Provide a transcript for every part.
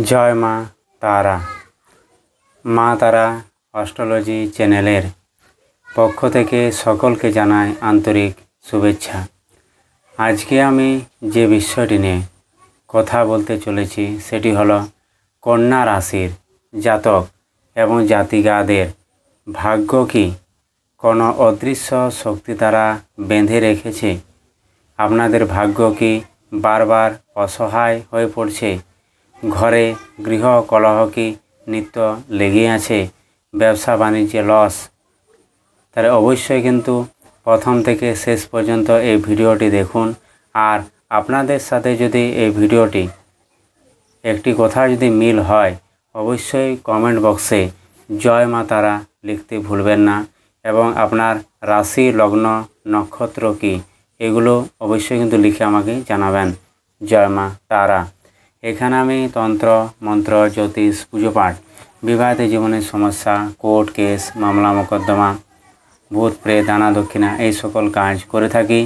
জয় মা তারা। মা তারা অস্ট্রোলজি চ্যানেলের পক্ষ থেকে সকলকে জানাই আন্তরিক শুভেচ্ছা। আজকে আমি যে বিষয়টি নিয়ে কথা বলতে চলেছি সেটি হলো কন্যা রাশির জাতক এবং জাতিগাদের ভাগ্য কি? কোনো অদৃশ্য শক্তি দ্বারা বেঁধে রেখেছে? আপনাদের ভাগ্য কি বারবার অসহায় হয়ে পড়ছে? ঘরে গৃহ কলহ কি নিত্য লেগে আছে? ব্যবসা বাণিজ্যে লস তাহলে অবশ্যই কিন্তু প্রথম থেকে শেষ পর্যন্ত এই ভিডিওটি দেখুন। আর আপনাদের সাথে যদি এই ভিডিওটি একটি কথা যদি মিল হয়, অবশ্যই কমেন্ট বক্সে জয় মা তারা লিখতে ভুলবেন না এবং আপনার রাশি, লগ্ন, নক্ষত্র কি, এগুলো অবশ্যই কিন্তু লিখে আমাকে জানাবেন। জয় মা তারা। এখানে আমি তন্ত্র, মন্ত্র, জ্যোতিষ, পুজো পাঠ, বিবাহিত জীবনের সমস্যা, কোর্ট কেস, মামলা, মোকদ্দমা, ভূত, প্রেত দানা দক্ষিণা এই সকল কাজ করে থাকি।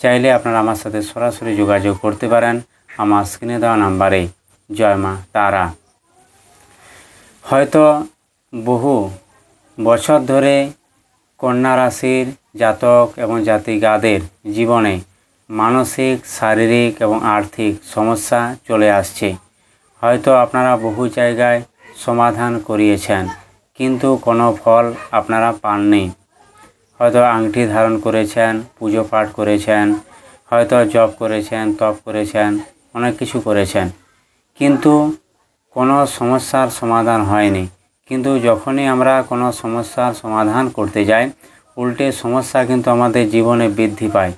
চাইলে আপনারা আমার সাথে সরাসরি যোগাযোগ করতে পারেন আমার স্ক্রিনে দেওয়া নাম্বারে। জয় মা তারা। হয়তো বহু বছর ধরে কন্যা রাশির জাতক এবং জাতিগাদের জীবনে মানসিক, শারীরিক এবং আর্থিক সমস্যা চলে আসছে। হয়তো আপনারা বহু জায়গায় সমাধান করিয়েছেন, কিন্তু কোনো ফল আপনারা পাননি। হয়তো আংটি ধারণ করেছেন, পুজো পাঠ করেছেন, হয়তো জব করেছেন, তপ করেছেন, অনেক কিছু করেছেন। কিন্তু কোনো সমস্যার সমাধান হয়নি। কিন্তু যখনই আমরা কোনো সমস্যার সমাধান করতে যাই, উল্টে সমস্যা কিন্তু আমাদের জীবনে বৃদ্ধি পায়।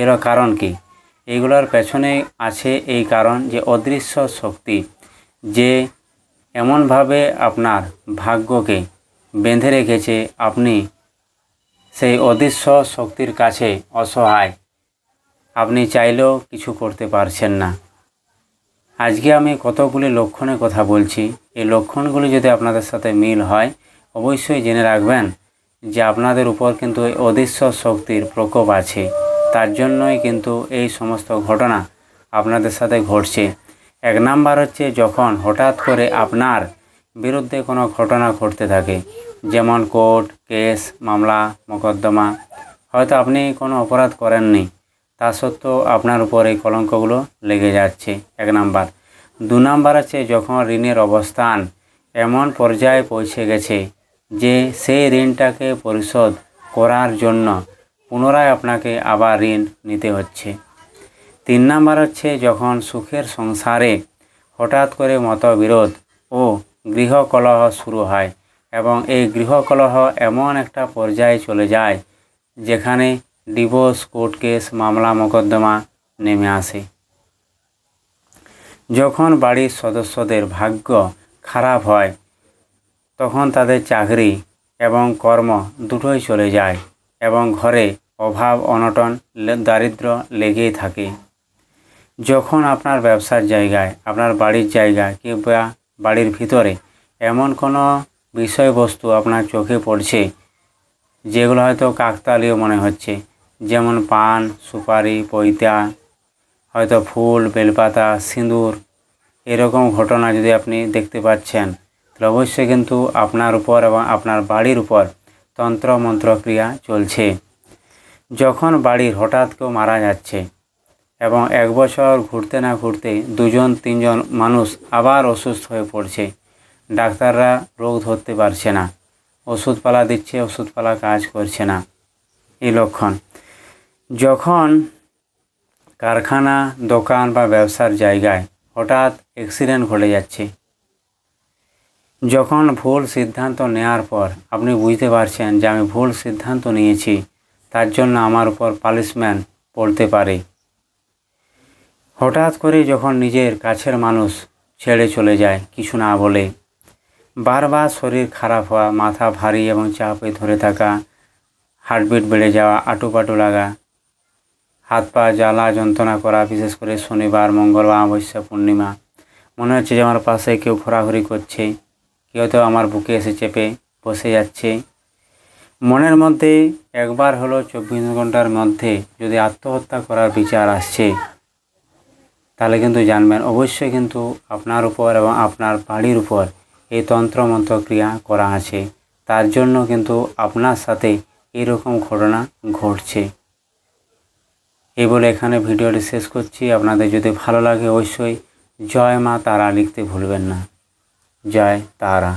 এর কারণ কি? এগুলোর পেছনে আছে এই কারণ যে অদৃশ্য শক্তি যে এমনভাবে আপনার ভাগ্যকে বেঁধে রেখেছে আপনি সেই অদৃশ্য শক্তির কাছে অসহায়। আপনি চাইলেও কিছু করতে পারছেন না। আজকে আমি কতগুলি লক্ষণের কথা বলছি। এই লক্ষণগুলি যদি আপনাদের সাথে মিল হয়, অবশ্যই জেনে রাখবেন যে আপনাদের উপর কিন্তু এই অদৃশ্য শক্তির প্রকোপ আছে। তার জন্যই কিন্তু এই সমস্ত ঘটনা আপনাদের সাথে ঘটছে। এক নাম্বার হচ্ছে যখন হঠাৎ করে আপনার বিরুদ্ধে কোনো ঘটনা ঘটতে থাকে, যেমন কোর্ট, কেস, মামলা, মোকদ্দমা, হয়তো আপনি কোনো অপরাধ করেননি, তা সত্ত্বেও আপনার উপর এই কলঙ্কগুলো লেগে যাচ্ছে। এক নাম্বার। দু নাম্বার আছে যখন ঋণের অবস্থান এমন পর্যায়ে পৌঁছে গেছে যে সেই ঋণটাকে পরিশোধ করার জন্য পুনরায় আপনাকে আবার ঋণ নিতে হচ্ছে। তিন নাম্বার হচ্ছে, যখন সুখের সংসারে হঠাৎ করে মতবিরোধ ও গৃহকলহ শুরু হয় এবং এই গৃহকলহ এমন একটা পর্যায়ে চলে যায় যেখানে ডিভোর্স কোর্ট কেস, মামলা, মোকদ্দমা নেমে আসে। যখন বাড়ির সদস্যদের ভাগ্য খারাপ হয়, তখন তাদের চাকরি এবং কর্ম দুটোই চলে যায়। এবং ঘরে অভাব, অনটন দারিদ্র লেগেই থাকে। যখন আপনার ব্যবসার জায়গায়, আপনার বাড়ির জায়গায় কিংবা বাড়ির ভিতরে এমন কোনো বিষয়বস্তু আপনার চোখে পড়ছে, যেগুলো হয়তো কাকতালীয় মনে হচ্ছে, যেমন পান, সুপারি পৈতা হয়তো ফুল, বেলপাতা, সিঁদুর, এরকম ঘটনা যদি আপনি দেখতে পাচ্ছেন, তাহলে অবশ্যই কিন্তু আপনার উপর এবং আপনার বাড়ির উপর তন্ত্র মন্ত্র ক্রিয়া চলছে। যখন বাড়ির হঠাৎ কেউ মারা যাচ্ছে এবং এক বছর ঘুরতে না ঘুরতে দুজন, তিনজন মানুষ আবার অসুস্থ হয়ে পড়ছে, ডাক্তাররা রোগ ধরতে পারছে না, ওষুধপালা দিচ্ছে, ওষুধপালা কাজ করছে না। এই লক্ষণ। যখন কারখানা, দোকান বা ব্যবসার জায়গায় হঠাৎ অ্যাক্সিডেন্ট ঘটে যাচ্ছে যখন ভুল সিদ্ধান্ত নেওয়ার পর আপনি বুঝতে পারছেন যে আমি ভুল সিদ্ধান্ত নিয়েছি, তার জন্য আমার উপর পালিশমেন্ট পড়তে পারে। হঠাৎ করে যখন নিজের কাছের মানুষ ছেড়ে চলে যায়, কিছু না বলে, বারবার শরীর খারাপ হওয়া, মাথা ভারী এবং চাপে ধরে থাকা হার্টবিট বেড়ে যাওয়া, আটুপাটু লাগা, হাত পা জ্বালা, যন্ত্রণা করা, বিশেষ করে শনিবার, মঙ্গলবার, অমাবস্যা, পূর্ণিমা, মনে হচ্ছে যে আমার পাশে কেউ ঘোরাঘুরি করছে। কেউ তো আমার বুকে এসে চেপে বসে যাচ্ছে। মনের মধ্যে একবার হলো চব্বিশ ঘণ্টার মধ্যে যদি আত্মহত্যা করার বিচার আসছে, তাহলে কিন্তু জানবেন, অবশ্যই কিন্তু আপনার উপর এবং আপনার বাড়ির উপর এই তন্ত্রমন্ত্র ক্রিয়া করা আছে। তার জন্য কিন্তু আপনার সাথে এরকম ঘটনা ঘটছে। এই বলে এখানে ভিডিওটি শেষ করছি। আপনাদের যদি ভালো লাগে অবশ্যই জয় মা তারা লিখতে ভুলবেন না। জয় তারা